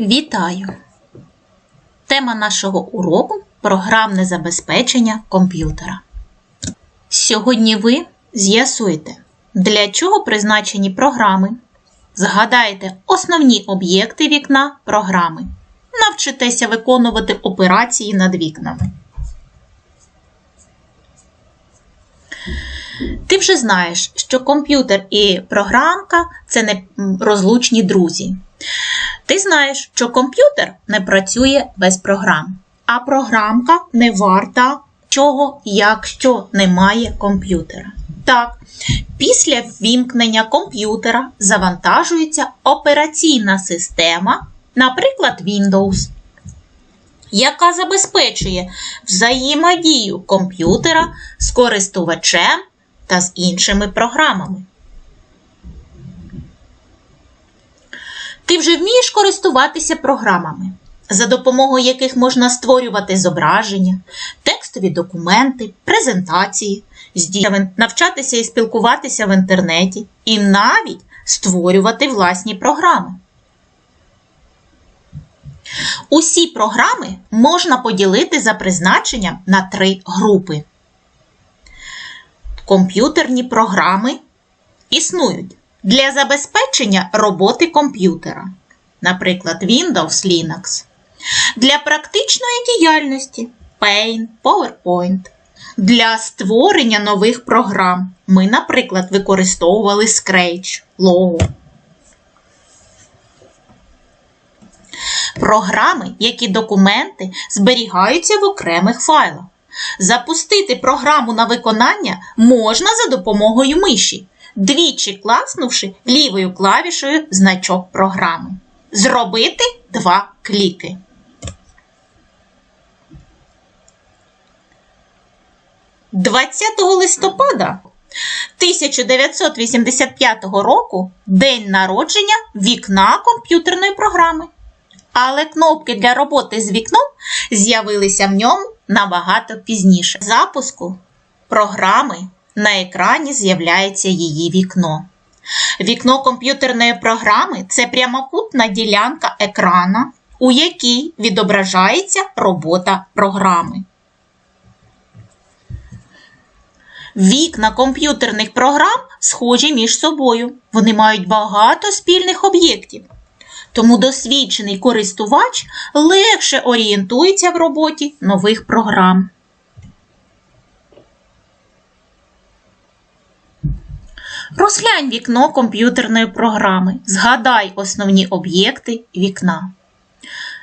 Вітаю! Тема нашого уроку програмне забезпечення комп'ютера. Сьогодні ви з'ясуєте, для чого призначені програми, Згадайте основні об'єкти вікна програми, навчитеся виконувати операції над вікнами. Ти вже знаєш, що комп'ютер і програмка це не розлучні друзі. Ти знаєш, що комп'ютер не працює без програм, а програмка не варта чого, якщо немає комп'ютера. Так, після ввімкнення комп'ютера завантажується операційна система, наприклад, Windows, яка забезпечує взаємодію комп'ютера з користувачем та з іншими програмами. Ти вже вмієш користуватися програмами, за допомогою яких можна створювати зображення, текстові документи, презентації, навчатися і спілкуватися в інтернеті, і навіть створювати власні програми. Усі програми можна поділити за призначенням на три групи. Комп'ютерні програми існують для забезпечення роботи комп'ютера, наприклад, Windows Linux, для практичної діяльності Paint, PowerPoint, для створення нових програм. Ми, наприклад, використовували Scratch, Logo. Програми, які документи зберігаються в окремих файлах. Запустити програму на виконання можна за допомогою миші, двічі класнувши лівою клавішою значок програми. Зробити два кліки. «20 листопада 1985 року день народження вікна комп'ютерної програми. Але кнопки для роботи з вікном з'явилися в ньому набагато пізніше. Запуску програми на екрані з'являється її вікно. Вікно комп'ютерної програми це прямокутна ділянка екрана, у якій відображається робота програми. Вікна комп'ютерних програм схожі між собою. Вони мають багато спільних об'єктів. Тому досвідчений користувач легше орієнтується в роботі нових програм. Розглянь вікно комп'ютерної програми. Згадай основні об'єкти вікна.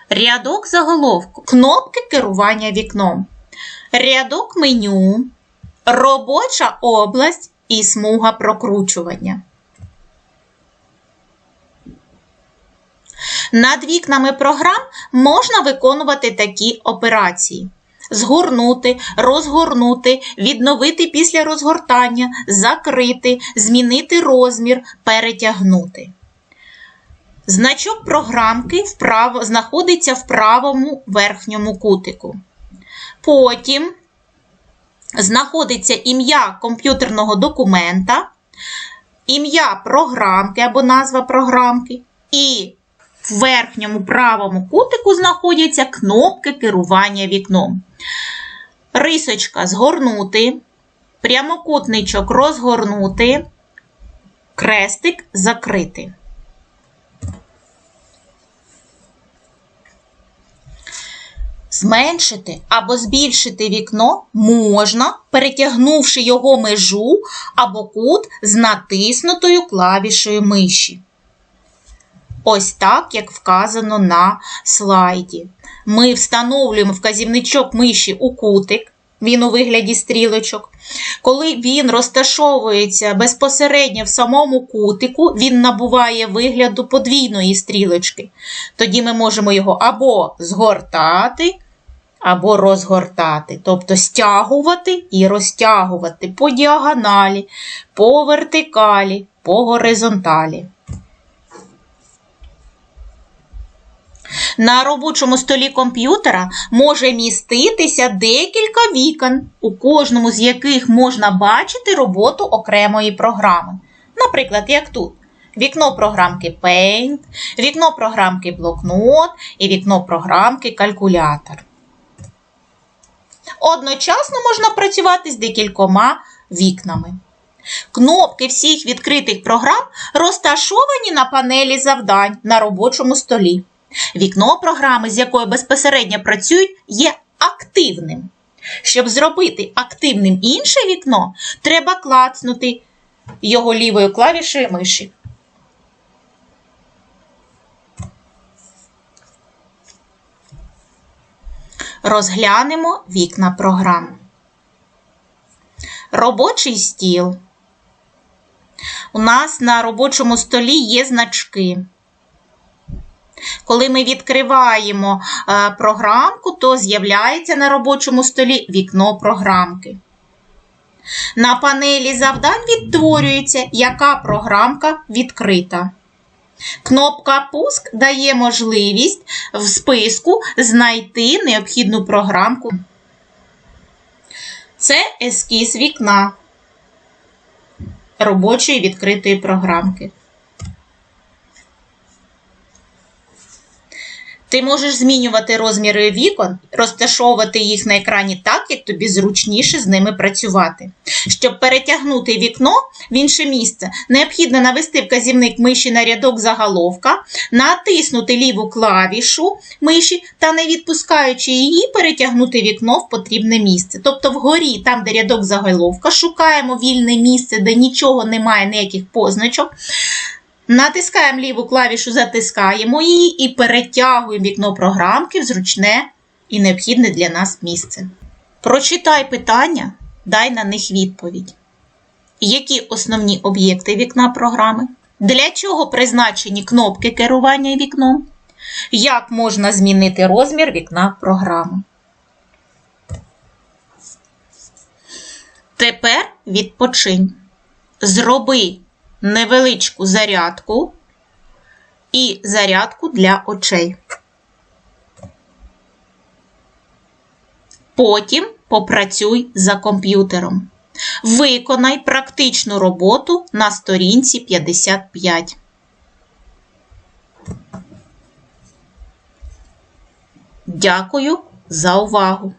Рядок заголовку. Кнопки керування вікном. Рядок меню. Робоча область і смуга прокручування. Над вікнами програм можна виконувати такі операції: згорнути, розгорнути, відновити після розгортання, закрити, змінити розмір, перетягнути. Значок програмки вправо, знаходиться в правому верхньому кутику. Потім знаходиться ім'я комп'ютерного документа, ім'я програмки або назва програмки. І в верхньому правому кутику знаходяться кнопки керування вікном. Рисочка згорнути, прямокутничок розгорнути, крестик закрити. Зменшити або збільшити вікно можна, перетягнувши його межу або кут з натиснутою клавішою миші. Ось так, як вказано на слайді. Ми встановлюємо вказівничок миші у кутик, він у вигляді стрілочок. Коли він розташовується безпосередньо в самому кутику, він набуває вигляду подвійної стрілочки. Тоді ми можемо його або згортати, або розгортати, тобто стягувати і розтягувати по діагоналі, по вертикалі, по горизонталі. На робочому столі комп'ютера може міститися декілька вікон, у кожному з яких можна бачити роботу окремої програми. Наприклад, як тут Вікно програмки Paint, вікно програмки Блокнот і вікно програмки Калькулятор. Одночасно можна працювати з декількома вікнами. Кнопки всіх відкритих програм розташовані на панелі завдань на робочому столі. Вікно програми, з якою безпосередньо працюють, є активним. Щоб зробити активним інше вікно, треба клацнути його лівою клавішею миші. Розглянемо вікна програм. Робочий стіл. У нас на робочому столі є значки. Коли ми відкриваємо е, програмку, то з'являється на робочому столі вікно програмки. На панелі завдань відтворюється, яка програмка відкрита. Кнопка Пуск дає можливість в списку знайти необхідну програмку. Це ескіз вікна робочої відкритої програмки. Ти можеш змінювати розміри вікон, розташовувати їх на екрані так, як тобі зручніше з ними працювати. Щоб перетягнути вікно в інше місце, необхідно навести вказівник миші на рядок заголовка, натиснути ліву клавішу миші та, не відпускаючи її, перетягнути вікно в потрібне місце. Тобто вгорі, там, де рядок заголовка, шукаємо вільне місце, де нічого немає, ніяких позначок. Натискаємо ліву клавішу, затискаємо її і перетягуємо вікно програмки в зручне і необхідне для нас місце. Прочитай питання, дай на них відповідь. Які основні об'єкти вікна програми? Для чого призначені кнопки керування вікном? Як можна змінити розмір вікна програми? Тепер відпочинь. Зроби невеличку зарядку і зарядку для очей. Потім попрацюй за комп'ютером. Виконай практичну роботу на сторінці 55. Дякую за увагу!